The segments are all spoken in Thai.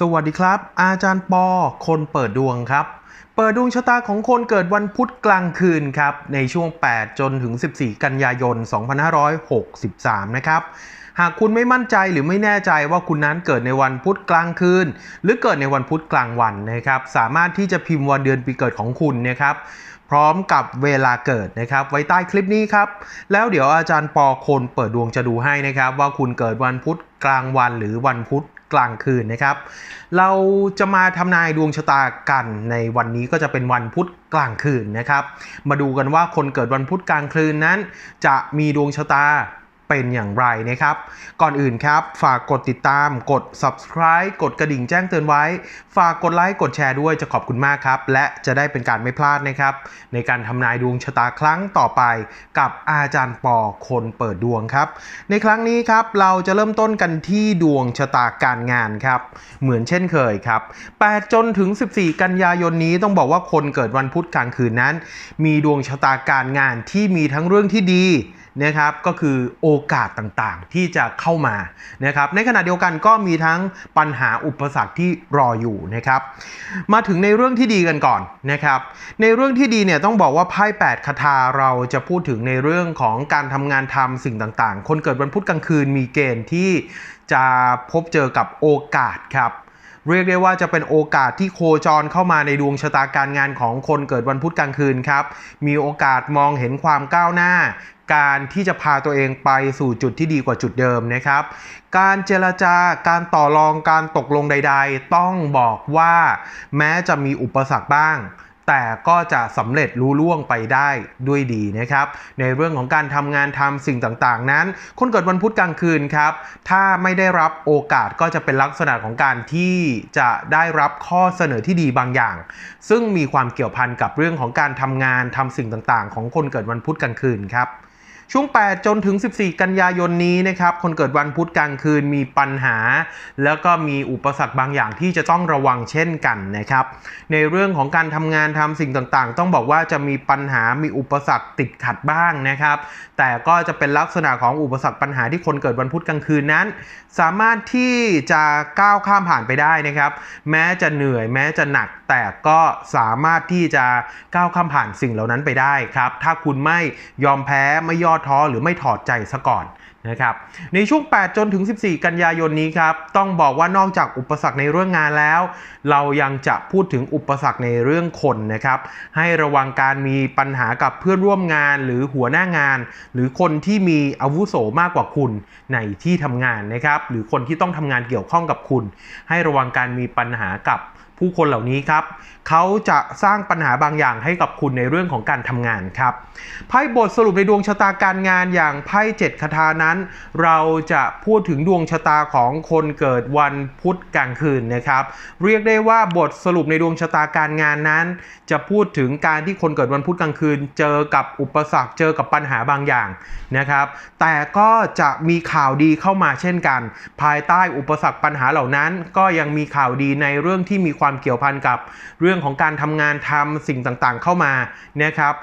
สวัสดีครับ อาจารย์ปอ คนเปิดดวงครับ เปิดดวงชะตาของคนเกิดวันพุธกลางคืนครับ ในช่วง 8 จนถึง 14 กันยายน 2563 นะครับ หากคุณไม่มั่นใจหรือไม่แน่ใจว่าคุณนั้นเกิดในวันพุธกลางคืน หรือเกิดในวันพุธกลางวันนะครับ สามารถที่จะพิมพ์วันเดือนปีเกิดของคุณนะครับพร้อมกับเวลาเกิดนะครับ ไว้ใต้คลิปนี้ครับ แล้วเดี๋ยวอาจารย์ปอคนเปิดดวงจะดูให้นะครับ ว่าคุณเกิดวันพุธกลางวันหรือวันพุธ กลางคืนนะครับ เราจะมาทำนายดวงชะตากันในวันนี้ก็จะเป็นวันพุธกลางคืนนะครับ มาดูกันว่าคนเกิดวันพุธกลางคืนนั้น จะมีดวงชะตา เป็นอย่างไรนะครับ ก่อนอื่นครับ ฝากกดติดตามกด subscribe กดกระดิ่งแจ้งเตือนไว้ ฝากกดไลค์กดแชร์ด้วยจะขอบคุณมากครับ และจะได้เป็นการไม่พลาดนะครับ ในการทำนายดวงชะตาครั้งต่อไป กับอาจารย์ปอคนเปิดดวงครับ ในครั้งนี้ครับเราจะเริ่มต้นกันที่ดวงชะตาการงานครับ เหมือนเช่นเคยครับ 8 จนถึง 14 กันยายนนี้ต้องบอกว่าคนเกิดวันพุธกลางคืนนั้น มีดวงชะตาการงานที่มีทั้งเรื่องที่ดี นะครับก็คือโอกาสต่างๆที่จะเข้ามานะครับในขณะเดียวกันก็มีทั้งปัญหาอุปสรรคที่รออยู่นะครับมาถึงในเรื่องที่ดีกันก่อนนะครับในเรื่องที่ดีเนี่ยต้องบอกว่าไพ่8คาถาเราจะพูดถึงในเรื่องของการทำงานทำสิ่งต่างๆ คนเกิดวันพุธกลางคืนมีเกณฑ์ที่จะพบเจอกับโอกาสครับเรียกได้ว่าจะเป็นโอกาสที่โคจรเข้ามาในดวงชะตาการงานของคนเกิดวันพุธกลางคืนครับ มีโอกาสมองเห็นความก้าวหน้า การที่จะพาตัวเองไปสู่จุดที่ดีกว่าจุดเดิมนะครับ การเจรจาการต่อรองการตกลงใด ๆ ต้องบอกว่าแม้จะมีอุปสรรคบ้างแต่ก็จะสำเร็จรู้ล่วงไปได้ด้วยดีนะครับ ในเรื่องของการทำงานทำสิ่งต่างๆ นั้น คนเกิดวันพุธกลางคืนครับ ถ้าไม่ได้รับโอกาสก็จะเป็นลักษณะของการที่จะได้รับข้อเสนอที่ดีบางอย่าง ซึ่งมีความเกี่ยวพันกับเรื่องของการทำงานทำสิ่งต่างๆ ของคนเกิดวันพุธกลางคืนครับ ช่วง 8 จนถึง 14 กันยายนนี้นะครับ คนเกิดวันพุธกลางคืนมีปัญหา แล้วก็มีอุปสรรคบางอย่างที่จะต้องระวังเช่นกันนะครับ ในเรื่องของการทำงานทำสิ่งต่างๆ ต้องบอกว่าจะมีปัญหา มีอุปสรรคติดขัดบ้างนะครับ แต่ก็จะเป็นลักษณะของอุปสรรคปัญหาที่คนเกิดวันพุธกลางคืนนั้น สามารถที่จะก้าวข้ามผ่านไปได้นะครับ แม้จะเหนื่อยแม้จะหนักแต่ก็สามารถที่จะก้าวข้ามผ่านสิ่งเหล่านั้นไปได้ครับ ถ้าคุณไม่ยอมแพ้ไม่ย่อท้อหรือไม่ถอดใจซะก่อนนะครับในช่วง 8 จนถึง 14 กันยายนนี้ครับ ต้องบอกว่านอกจากอุปสรรคในเรื่องงานแล้ว เรายังจะพูดถึงอุปสรรคในเรื่องคนนะครับ ให้ระวังการมีปัญหากับเพื่อนร่วมงานหรือหัวหน้างาน หรือคนที่มีอาวุโสมากกว่าคุณในที่ทำงานนะครับ หรือคนที่ต้องทำงานเกี่ยวข้องกับคุณ ให้ระวังการมีปัญหากับ ผู้คนเหล่านี้ครับเขาจะสร้างปัญหาบางอย่างให้กับคุณในเรื่องของการทำงานครับไพ่บทสรุปในดวงชะตาการงานอย่างไพ่เจ็ดคาถานั้น เราจะพูดถึงดวงชะตาของคนเกิดวันพุธกลางคืนนะครับ เรียกได้ว่าบทสรุปในดวงชะตาการงานนั้น จะพูดถึงการที่คนเกิดวันพุธกลางคืน เจอกับอุปสรรคเจอกับปัญหาบางอย่างนะครับ แต่ก็จะมีข่าวดีเข้ามาเช่นกัน ภายใต้อุปสรรคปัญหาเหล่านั้น ก็ยังมีข่าวดีในเรื่องที่มีความความเกี่ยวพันกับเรื่องของการทำงานทำสิ่งต่างๆเข้ามานะครับ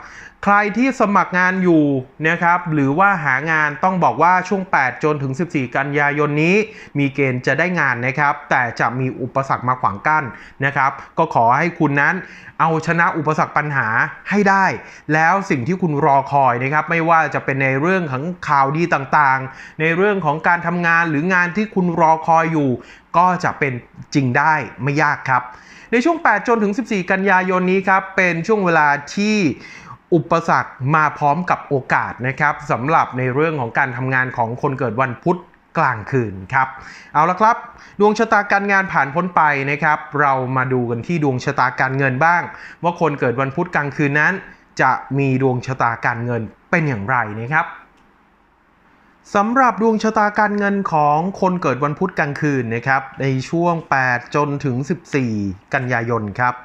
ใครที่สมัครงานอยู่นะครับหรือว่าหางานต้องบอกว่าช่วง 8 จนถึง 14 กันยายนนี้ มีเกณฑ์จะได้งานนะครับ แต่จะมีอุปสรรคมาขวางกั้นนะครับ ก็ขอให้คุณนั้นเอาชนะอุปสรรคปัญหาให้ได้ แล้วสิ่งที่คุณรอคอยนะครับไม่ว่าจะเป็นในเรื่องของข่าวดีต่างๆ ในเรื่องของการทำงานหรืองานที่คุณรอคอยอยู่ ก็จะเป็นจริงได้ไม่ยากครับ ในช่วง 8 จนถึง 14 กันยายนนี้ครับเป็นช่วงเวลาที่ อุปสรรคมาพร้อมกับโอกาสนะครับสำหรับในเรื่องของการทำงานของคนเกิดวันพุธกลางคืนครับ เอาละครับ ดวงชะตาการงานผ่านพ้นไปนะครับ เรามาดูกันที่ดวงชะตาการเงินบ้าง ว่าคนเกิดวันพุธกลางคืนนั้น จะมีดวงชะตาการเงินเป็นอย่างไรนะครับ สำหรับดวงชะตาการเงินของคนเกิดวันพุธกลางคืนนะครับในช่วง 8 จนถึง 14 กันยายนครับ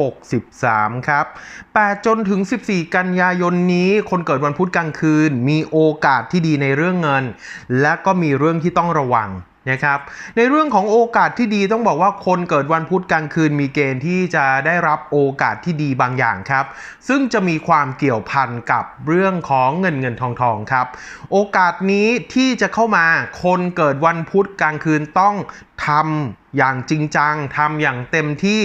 2563 ครับ 8 จนถึง 14 กันยายนนี้ คนเกิดวันพุธกลางคืน มีโอกาสที่ดีในเรื่องเงิน และก็มีเรื่องที่ต้องระวัง นะครับในเรื่องของโอกาสที่ดีต้องบอกว่าคนเกิดวันพุธกลางคืนมีเกณฑ์ที่จะได้รับโอกาสที่ดีบางอย่างครับ ซึ่งจะมีความเกี่ยวพันกับเรื่องของเงินเงินทองทองครับ โอกาสนี้ที่จะเข้ามาคนเกิดวันพุธกลางคืนต้องทำอย่างจริงจังทำอย่างเต็มที่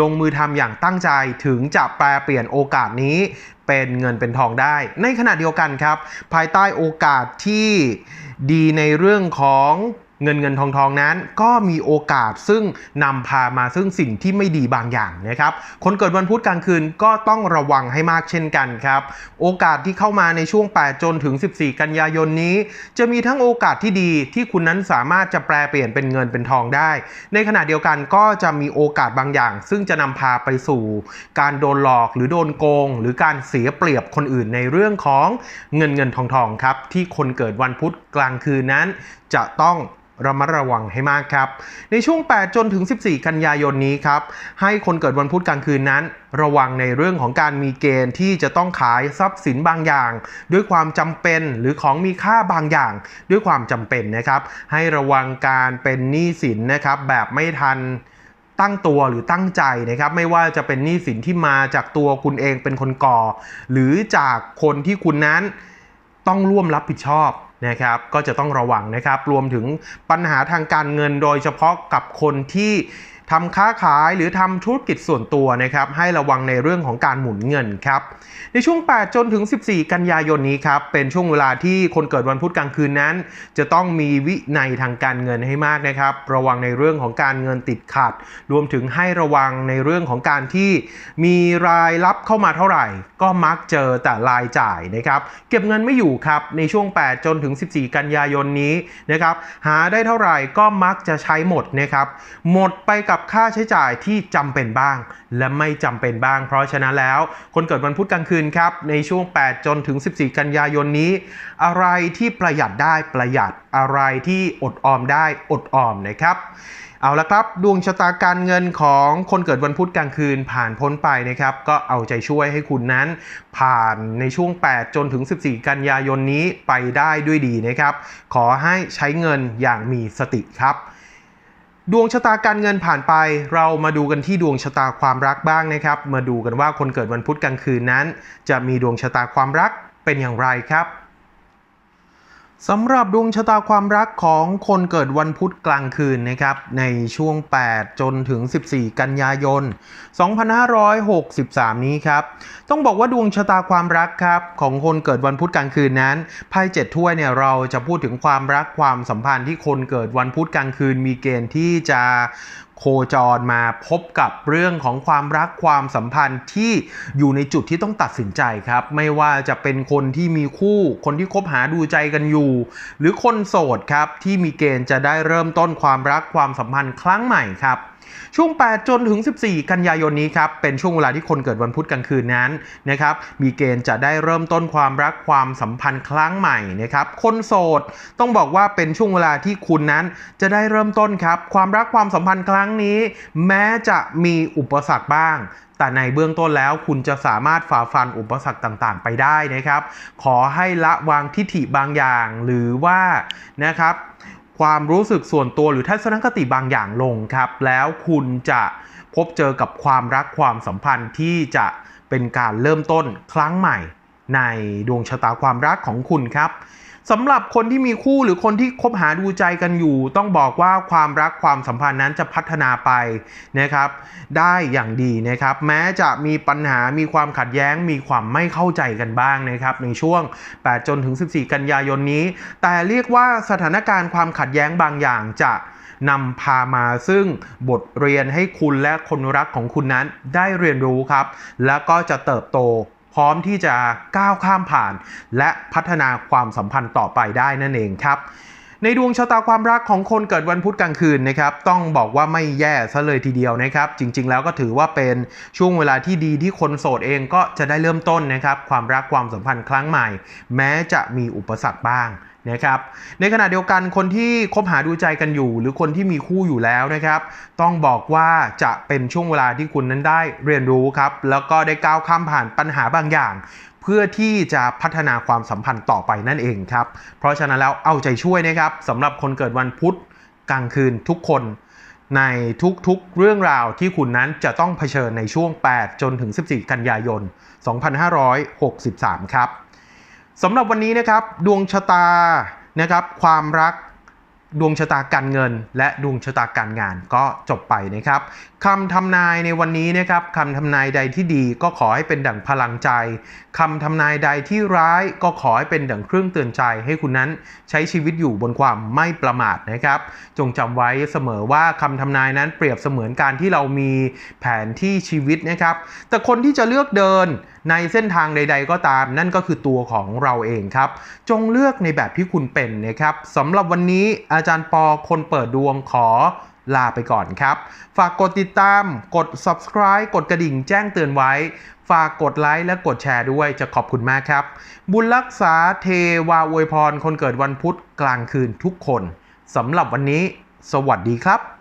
ลงมือทำอย่างตั้งใจถึงจะแปลเปลี่ยนโอกาสนี้เป็นเงินเป็นทองได้ ในขณะเดียวกันครับ ภายใต้โอกาสที่ดีในเรื่องของ เงินเงินทองทองนั้นก็มีโอกาสซึ่งนำพามาซึ่งสิ่งที่ไม่ดีบางอย่างนะครับคนเกิดวันพุธกลางคืนก็ต้องระวังให้มากเช่นกันครับโอกาสที่เข้ามาในช่วง 8 จนถึง 14 กันยายนนี้ จะมีทั้งโอกาสที่ดีที่คุณนั้นสามารถจะแปลเปลี่ยนเป็นเงินเป็นทองได้ ในขณะเดียวกันก็จะมีโอกาสบางอย่าง ซึ่งจะนำพาไปสู่ การโดนหลอกหรือโดนโกง หรือการเสียเปรียบคนอื่นในเรื่องของเงินเงินทองทองครับที่คนเกิดวันพุธกลางคืนนั้น จะต้อง ระมัดระวังให้มากครับ ในช่วง 8 จนถึง 14 กันยายนนี้ครับ ให้คนเกิดวันพุธกลางคืนนั้น ระวังในเรื่องของการมีเกณฑ์ที่จะต้องขายทรัพย์สินบางอย่าง ด้วยความจำเป็นหรือของมีค่าบางอย่าง ด้วยความจำเป็นนะครับ ให้ระวังการเป็นหนี้สินนะครับแบบไม่ทันตั้งตัวหรือตั้งใจนะครับไม่ว่าจะเป็นหนี้สินที่มาจากตัวคุณเองเป็นคนก่อ หรือจากคนที่คุณนั้นต้องร่วมรับผิดชอบ นะครับก็จะต้องระวังนะครับ รวมถึงปัญหาทางการเงินโดยเฉพาะกับคนที่ ทำค้าขายหรือทำธุรกิจส่วนตัวนะครับให้ระวังในเรื่องของการหมุนเงินครับในช่วง 8 จนถึง 14 กันยายนนี้ครับเป็นช่วงเวลาที่คนเกิดวันพุธกลางคืนนั้น จะต้องมีวินัยทางการเงินให้มากนะครับ ระวังในเรื่องของการเงินติดขัด รวมถึงให้ระวังในเรื่องของการที่มีรายรับเข้ามาเท่าไหร่ ก็มักเจอแต่รายจ่ายนะครับเก็บเงินไม่อยู่ครับในช่วง 8 จนถึง 14 กันยายนนี้นะครับหาได้เท่าไหร่ก็มักจะใช้หมดนะครับหมดไปกับค่าใช้จ่ายที่จำเป็นบ้าง และไม่จำเป็นบ้าง เพราะฉะนั้นแล้วคนเกิดวันพุธกลางคืนครับในช่วง 8 จนถึง 14 กันยายนนี้ อะไรที่ประหยัดได้ประหยัดอะไรที่อดออมได้อดออมนะครับเอาละครับ ดวงชะตาการเงินของคนเกิดวันพุธกลางคืนผ่านพ้นไปนะครับ ก็เอาใจช่วยให้คุณนั้น ผ่านในช่วง 8 จนถึง 14 กันยายนนี้ไปได้ด้วยดีนะครับ ขอให้ใช้เงินอย่างมีสติครับ ดวงชะตาการเงินผ่านไป เรามาดูกันที่ดวงชะตาความรักบ้างนะครับ มาดูกันว่าคนเกิดวันพุธกลางคืนนั้น จะมีดวงชะตาความรักเป็นอย่างไรครับ สำหรับดวงชะตาความรักของคนเกิดวันพุธกลางคืนนะครับ ในช่วง 8 จนถึง 14 กันยายน 2563 นี้ครับ ต้องบอกว่าดวงชะตาความรักครับ ของคนเกิดวันพุธกลางคืนนั้นไพ่เจ็ดถ้วยเนี่ยเราจะพูดถึงความรักความสัมพันธ์ที่คนเกิดวันพุธกลางคืนมีเกณฑ์ที่จะ โคจรมาพบกับเรื่องของความรักความสัมพันธ์ที่อยู่ในจุดที่ต้องตัดสินใจครับ ไม่ว่าจะเป็นคนที่มีคู่ คนที่คบหาดูใจกันอยู่ หรือคนโสดครับที่มีเกณฑ์จะได้เริ่มต้นความรักความสัมพันธ์ครั้งใหม่ครับ ช่วง 8 จนถึง 14 กันยายนนี้ครับ เป็นช่วงเวลาที่คนเกิดวันพุธกลางคืนนั้นนะครับ มีเกณฑ์จะได้เริ่มต้นความรักความสัมพันธ์ครั้งใหม่นะครับ คนโสดต้องบอกว่าเป็นช่วงเวลาที่คุณนั้นจะได้เริ่มต้นครับ ความรักความสัมพันธ์ครั้งนี้ แม้จะมีอุปสรรคบ้างแต่ในเบื้องต้นแล้วคุณจะสามารถฝ่าฟันอุปสรรคต่างๆ ไปได้นะครับ ขอให้ละวางทิฐิบางอย่างหรือว่านะครับ ความรู้สึกส่วนตัวหรือทัศนคติบางอย่างลงครับ แล้วคุณจะพบเจอกับความรักความสัมพันธ์ที่จะเป็นการเริ่มต้นครั้งใหม่ในดวงชะตาความรักของคุณครับ สำหรับคนที่มีคู่หรือคนที่คบหาดูใจกันอยู่ ต้องบอกว่าความรักความสัมพันธ์นั้นจะพัฒนาไปนะครับ ได้อย่างดีนะครับ แม้จะมีปัญหามีความขัดแย้งมีความไม่เข้าใจกันบ้างนะครับ ในช่วง 8 จนถึง 14 กันยายนนี้ แต่เรียกว่าสถานการณ์ความขัดแย้งบางอย่างจะนำพามาซึ่งบทเรียนให้คุณและคนรักของคุณนั้นได้เรียนรู้ครับ แล้วก็จะเติบโต พร้อมที่จะก้าวข้ามผ่าน และพัฒนาความสัมพันธ์ต่อไปได้นั่นเองครับ ในดวงชะตาความรักของคนเกิดวันพุธกลางคืนนะครับต้องบอกว่าไม่แย่ซะเลยทีเดียวนะครับ จริง ๆ แล้วก็ถือว่าเป็นช่วงเวลาที่ดีที่คนโสดเองก็จะได้เริ่มต้นนะครับความรักความสัมพันธ์ครั้งใหม่ แม้จะมีอุปสรรคบ้างนะครับในขณะเดียวกันคนที่คบหาดูใจกันอยู่ หรือคนที่มีคู่อยู่แล้วนะครับ ต้องบอกว่าจะเป็นช่วงเวลาที่คุณนั้นได้เรียนรู้ครับ แล้วก็ได้ก้าวข้ามผ่านปัญหาบางอย่าง เพื่อที่จะพัฒนาความสัมพันธ์ต่อไปนั่นเองครับ เพราะฉะนั้นแล้วเอาใจช่วยนะครับสำหรับคนเกิดวันพุธกลางคืนทุกคนในทุกๆเรื่องราวที่คุณนั้นจะต้องเผชิญในช่วง 8 จนถึง 14 กันยายน 2563 ครับสำหรับวันนี้นะครับดวงชะตานะครับความรักดวงชะตาการเงิน และดวงชะตาการงานก็จบไปนะครับ คำทำนายในวันนี้นะครับคำทำนายใดที่ดีก็ขอให้เป็นดั่งพลังใจคำทำนายใดที่ร้ายก็ขอให้เป็นดั่งเครื่องเตือนใจให้คุณนั้นใช้ชีวิตอยู่บนความไม่ประมาทนะครับ จงจำไว้เสมอว่าคำทำนายนั้นเปรียบเสมือนการที่เรามีแผนที่ชีวิตนะครับ แต่คนที่จะเลือกเดินในเส้นทางใด ๆ ก็ตาม นั่นก็คือตัวของเราเองครับ จงเลือกในแบบที่คุณเป็นนะครับสำหรับวันนี้อาจารย์ปอคนเปิดดวงขอ ลาไปก่อนครับ ฝากกดติดตาม กด subscribe กดกระดิ่งแจ้งเตือนไว้ ฝากกดไลค์และกดแชร์ด้วยจะขอบคุณมากครับ บุญรักษาเทวาอวยพร คนเกิดวันพุธกลางคืนทุกคนสำหรับวันนี้ สวัสดีครับ